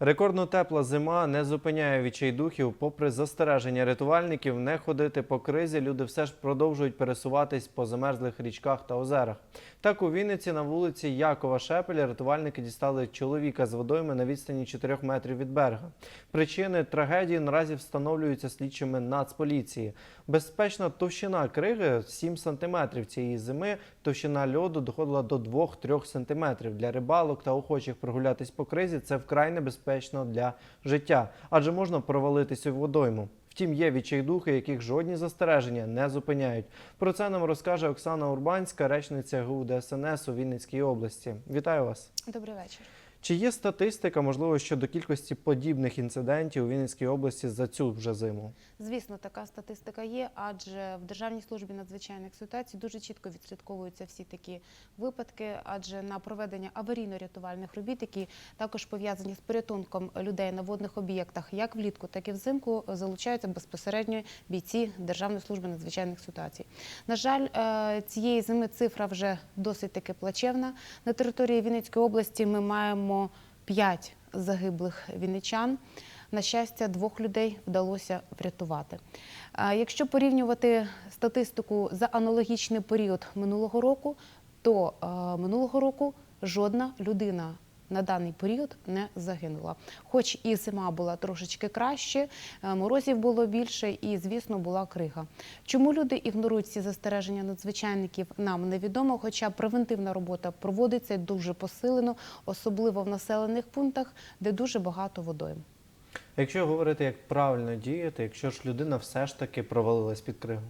Рекордно тепла зима не зупиняє відчайдухів. Попри застереження рятувальників не ходити по кризі, люди все ж продовжують пересуватись по замерзлих річках та озерах. Так у Вінниці на вулиці Якова Шепеля рятувальники дістали чоловіка з водойми на відстані 4 метрів від берега. Причини трагедії наразі встановлюються слідчими Нацполіції. Безпечна товщина криги 7 сантиметрів цієї зими. Товщина льоду доходила до 2-3 сантиметрів. Для рибалок та охочих прогулятись по кризі це вкрай небезпечно для життя, адже можна провалитися в водойму. Втім, є відчайдухи, яких жодні застереження не зупиняють. Про це нам розкаже Оксана Урбанська, речниця ГУ ДСНС у Вінницькій області. Вітаю вас! Добрий вечір. Чи є статистика, можливо, щодо кількості подібних інцидентів у Вінницькій області за цю вже зиму? Звісно, така статистика є, адже в Державній службі надзвичайних ситуацій дуже чітко відслідковуються всі такі випадки, адже на проведення аварійно-рятувальних робіт, які також пов'язані з порятунком людей на водних об'єктах, як влітку, так і взимку, залучаються безпосередньо бійці Державної служби надзвичайних ситуацій. На жаль, е, цієї зими цифра вже досить таки плачевна. На території Вінницької області ми маємо 5 загиблих вінничан. На щастя, двох людей вдалося врятувати. Якщо порівнювати статистику за аналогічний період минулого року, то е, минулого року жодна людина на даний період не загинула. Хоч і зима була трошечки краще, е, морозів було більше і, звісно, була крига. Чому люди ігнорують ці застереження надзвичайників, нам невідомо, хоча превентивна робота проводиться дуже посилено, особливо в населених пунктах, де дуже багато водойм. Якщо говорити, як правильно діяти, якщо ж людина все ж таки провалилась під кригу?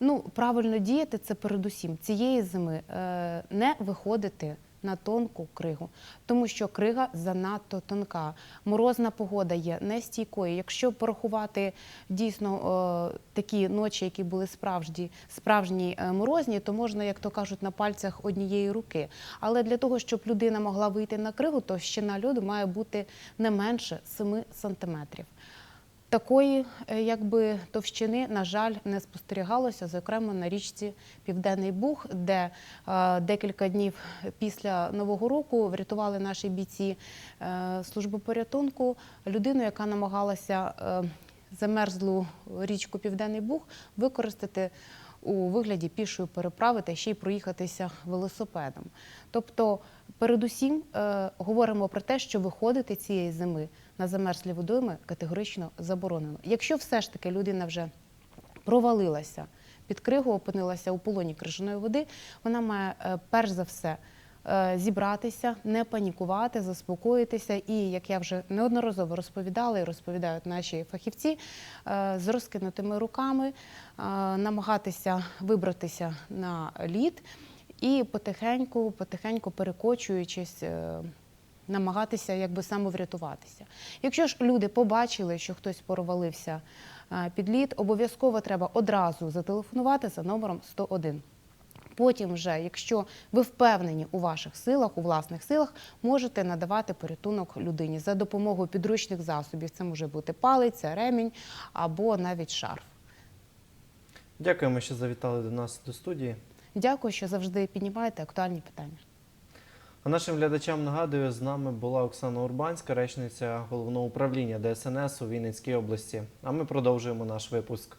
Ну, правильно діяти це передусім цієї зими е, не виходити на тонку кригу, тому що крига занадто тонка. Морозна погода є нестійкою. Якщо порахувати дійсно е, такі ночі, які були справжні, справжні е, морозні, то можна, як то кажуть, на пальцях однієї руки. Але для того, щоб людина могла вийти на кригу, то щина льоду має бути не менше 7 сантиметрів. Такої е, якби товщини, на жаль, не спостерігалося, зокрема на річці Південний Буг, де е, декілька днів після Нового року врятували наші бійці е, служби порятунку людину, яка намагалася е, замерзлу річку Південний Буг використати у вигляді пішої переправи та ще й проїхатися велосипедом. Тобто, передусім е, говоримо про те, що виходити цієї зими на замерзлі водойми категорично заборонено. Якщо все ж таки людина вже провалилася під кригу, опинилася у полоні крижаної води, вона має е, перш за все е, зібратися, не панікувати, заспокоїтися і, як я вже неодноразово розповідала і розповідають наші фахівці, е, з розкинутими руками е, намагатися вибратися на лід і потихеньку, потихеньку перекочуючись. е, намагатися якби самоврятуватися. Якщо ж люди побачили, що хтось провалився е, під лід, обов'язково треба одразу зателефонувати за номером 101. Потім, вже, якщо ви впевнені у ваших силах, у власних силах, можете надавати порятунок людині за допомогою підручних засобів. Це може бути палиця, ремінь або навіть шарф. Дякуємо, що завітали до нас до студії. Дякую, що завжди піднімаєте актуальні питання. А нашим глядачам нагадую, з нами була Оксана Урбанська, речниця головного управління ДСНС у Вінницькій області. А ми продовжуємо наш випуск.